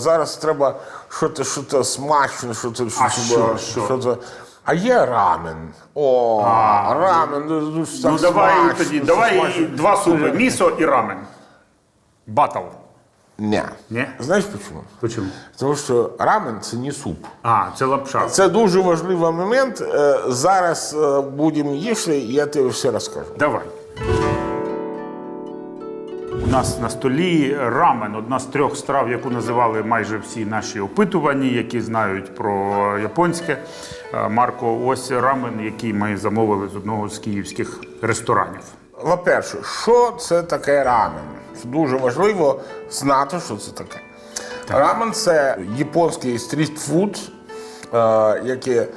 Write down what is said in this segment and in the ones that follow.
Зараз треба щось що смачне, щось А що, що? що А є рамен. О, рамен. Ну, ну, так Ну давай смачно, тоді, давай смачно. два супи: місо і рамен. Батл. Ні. Ні? Знаєш чому? Почему? Тому що рамен це не суп. А, це лапша. Це дуже важливий момент. Е, Зараз е, будемо їсти, і я тобі все розкажу. Давай. У нас на столі рамен, одна з трьох страв, яку називали майже всі наші опитувані, які знають про японське. Е, Марко, ось рамен, який ми замовили з одного з київських ресторанів. По-перше, що це таке рамен? Дуже важливо знати, що це таке. Рамен це японський стрітфуд, е, який е,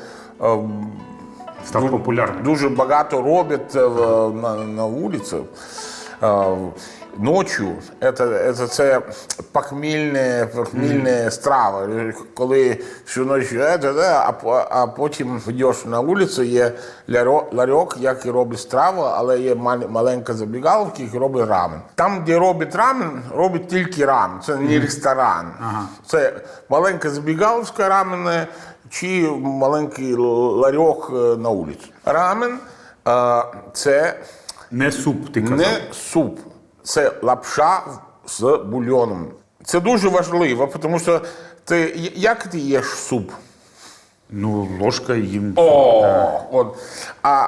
Став популярним. дуже багато роблять на, на вулиці. Ночі це, це, це похмільне, похмільне страва. Коли всю ніч, а, а потім йдеш на вулицю, є ларьок, який робить страву, але є маленька забігаловка, який робить рамен. Там, де робить рамен, робить тільки рамен. Це не ресторан. Це маленька забігаловка раменна чи маленький ларьок е, на вулиці. Рамен е, це Не суп, ти казав. не суп, це лапша з бульйоном. Це дуже важливо, тому що ти як ти їш суп? Ну, ложка їм. О, от. А,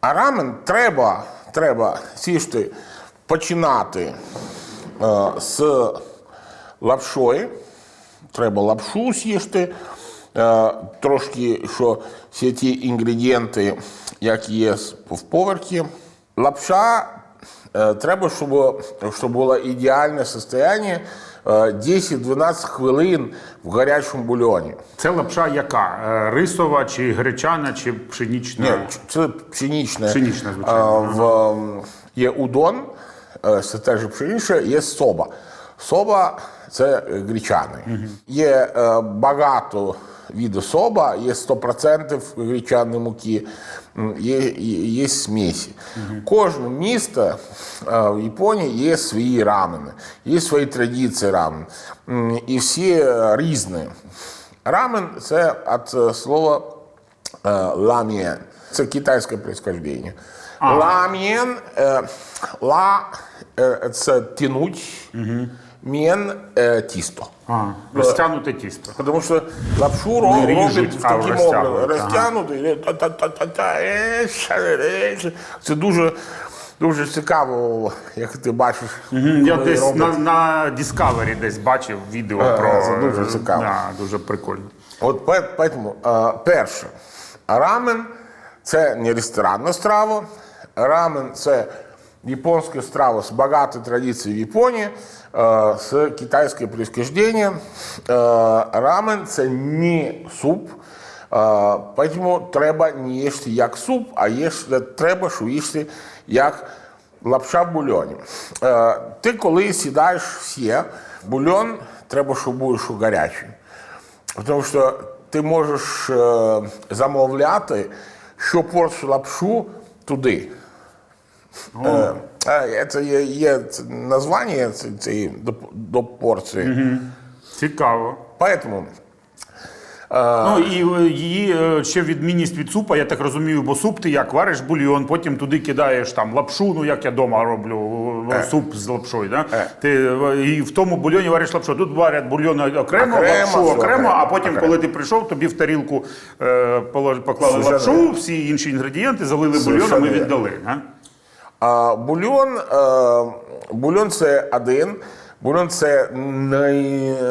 а рамен треба, треба сісти, починати е, з лапшою. Треба лапшу з'їсти. Е, трошки, що всі ті інгредієнти, які є в поверхі. Лапша е, треба, щоб, щоб було ідеальне состояние е, 10-12 хвилин в гарячому бульйоні. Це лапша яка? Е, Рисова, чи гречана, чи пшенічна? Ні, це пшеничне. Пшеничне, А, звичайно. в, є удон, е, це теж пшеничне, є соба. Соба це е, гречаний. Є е, багато видів соба, є 100% гречаної муки, м, є, є, є смісі. Кожне місто е, в Японії є свої рамени, є свої традиції рамен. М, І всі е, різні. Рамен це від е, слова э, ламьен. Це китайське происхождение. Ламьен, э, ла э, це тянуть, мен э, тісто. А, розтягнуте тісто. Тому що лапшу ро- ріжуть, роблять а таким розтягують, образом. ага. Розтягнути. та-та-та-та-та, е, ша- е, ша. Це дуже, дуже цікаво, як ти бачиш. Я коли десь роблять. на, на Discovery десь бачив відео Е, про це дуже цікаво. Да, дуже прикольно. От пе- поэтому, е, перше, рамен це не ресторанна страва. Рамен це японська страва з багатою традицією в Японії, е, з китайське происхождення. Е, Рамен це не суп. Е, Поэтому треба не їсти як суп, а їсти, треба, що їсти як лапша в бульйоні. Е, Ти коли сідаєш всі, бульйон треба, щоб був ще гарячий. Тому що ти можеш е, замовляти, що порцію лапшу туди. Е, е, це є, є це названня ці- цієї до, до порції. Цікаво. Поэтому Ну і е, її е, ще відмінність від супа, я так розумію, бо суп ти як вариш бульйон, потім туди кидаєш там лапшу, ну як я вдома роблю е, суп з лапшою. Да? Е. Ти е, і в тому бульйоні вариш лапшу. Тут варять бульйон окремо, Окремо, лапшу все окремо, окремо, а потім, окремо. коли ти прийшов, тобі в тарілку е, полож- поклали Совершенно лапшу, всі інші інгредієнти залили бульйоном Совершенно і вірно. віддали. Да? А, бульйон, е, це один. Бульйон це най, е,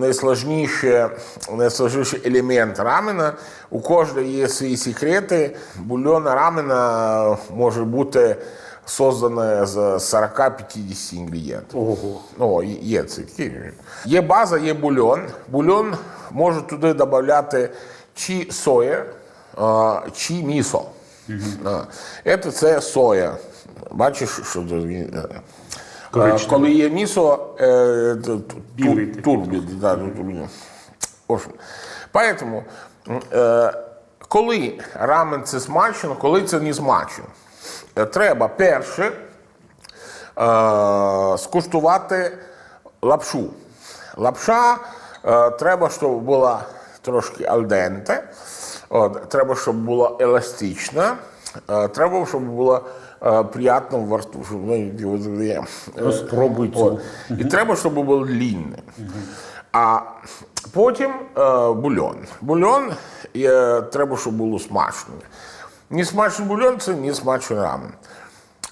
найсложніший, найсложніший елемент рамена. У кожного є свої секрети. Бульйон рамена може бути созданий з 40-50 інгредієнтів. Ого. О, є це. Є база, є бульйон. Бульйон може туди додати чи соя, чи місо. Це це соя. Бачиш, що це, е, Коричневий. коли є місо, е, да, Поэтому, е, коли рамен це смачно, коли це не смачно, Е, треба перше е, скуштувати лапшу. Лапша е, треба, щоб була трошки альденте, от, треба, щоб була еластична, е, треба, щоб була е, приємно в рту, щоб ну, е, спробуй цю. І треба, щоб було лінне. А потім е, бульон. Бульон е, треба, щоб було смачно. Не смачний бульон це не смачний рамен.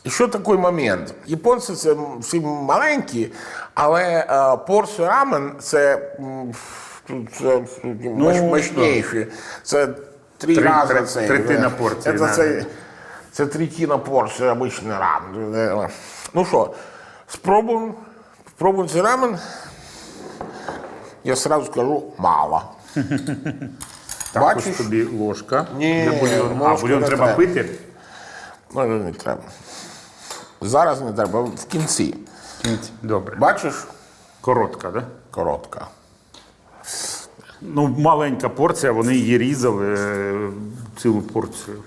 І що такий момент? Японці це всі маленькі, але е, порція рамен це, це ну, мощніші. Це три, рази третина порції, Це, це, це третина порції обичний рамен. Ну що, спробуємо. Спробуємо цей рамен. Я сразу скажу мало. Також Бачиш? тобі ложка Ні, для бульйону. А ложка бульйон не треба треба. пити? Ну, не треба. Зараз не треба, в кінці. Добре. Бачиш? Коротка, да? Коротка. Ну, маленька порція, вони її різали е, цілу порцію.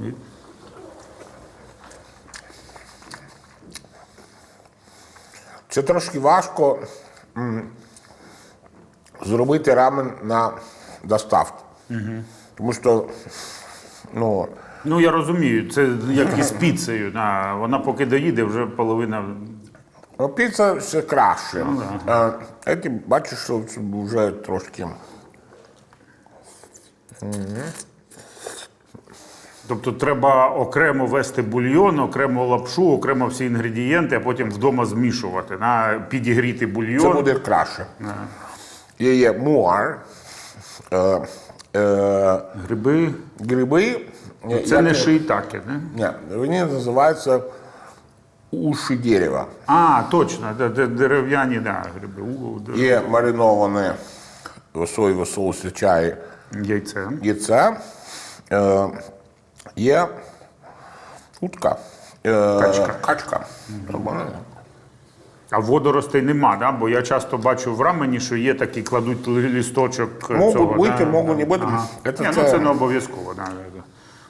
І- Це трошки важко зробити рамен на доставку. Тому що, ну, Ну, я розумію, це як із піцею. На, вона поки доїде, вже половина. ну, піца ще краще. А, а ти бачиш, що це вже трошки. Тобто треба окремо вести бульйон, окремо лапшу, окремо всі інгредієнти, а потім вдома змішувати. На, підігріти бульйон. Це буде краще. Є, є муар, е, е, Гриби. гриби. Це як- не шиїтаки, не? Ні, вони називаються уші дерева. А, точно, де- де- дерев'яні да, гриби. Є мариноване в соєвому соусі чай Яйце. яйце, е, є утка. Е, Качка. Качка. Нормально. А водоростей нема, да? бо я часто бачу в рамені, що є такі, кладуть лісточок. Можуть цього, бути, да, можуть не бути. Ага. Це- Ні, це- ну, це не обов'язково. Да.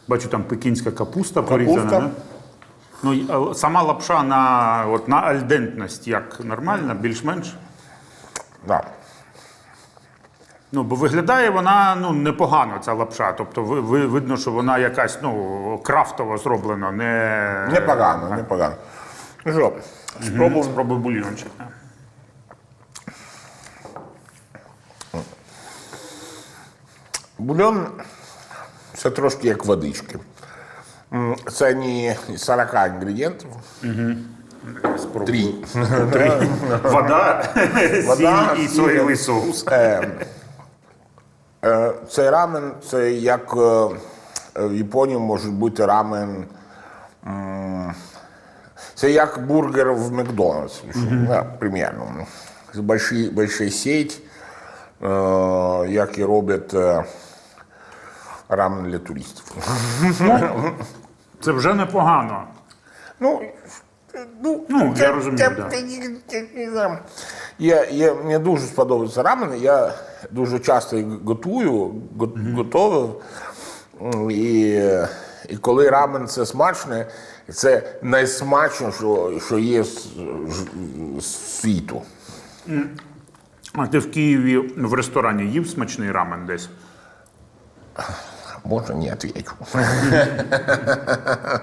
Бачу, там пекінська капуста, порізана. Да? Ну, сама лапша на, от, на альдентність як нормальна, більш-менш. Да. Ну, бо виглядає вона ну, непогано, ця лапша. Тобто ви, ви, видно, що вона якась ну, крафтово зроблена, не. Непогано, непогано. Ну що, спробуємо. Спробуй бульйончик. Бульон це трошки як водички. Це не 40 інгредієнтів. Спробуй. Три. Три. Вода, Вода, сіль і соєвий соус. Цей рамен це як е, в Японії може бути рамен. Це як бургер в Макдональдс, да, примерно. Це больші, большая сеть, е, як і роблять е, рамен для туристів. Це вже непогано. Ну, ну, Ну, я розумію, да. Я, я, мені дуже сподобався рамен. Я дуже часто їх готую, го- готовив. І, і коли рамен це смачне, це найсмачніше, що, що є з, з- світу. А ти в Києві в ресторані їв смачний рамен десь? Можна не відповідь.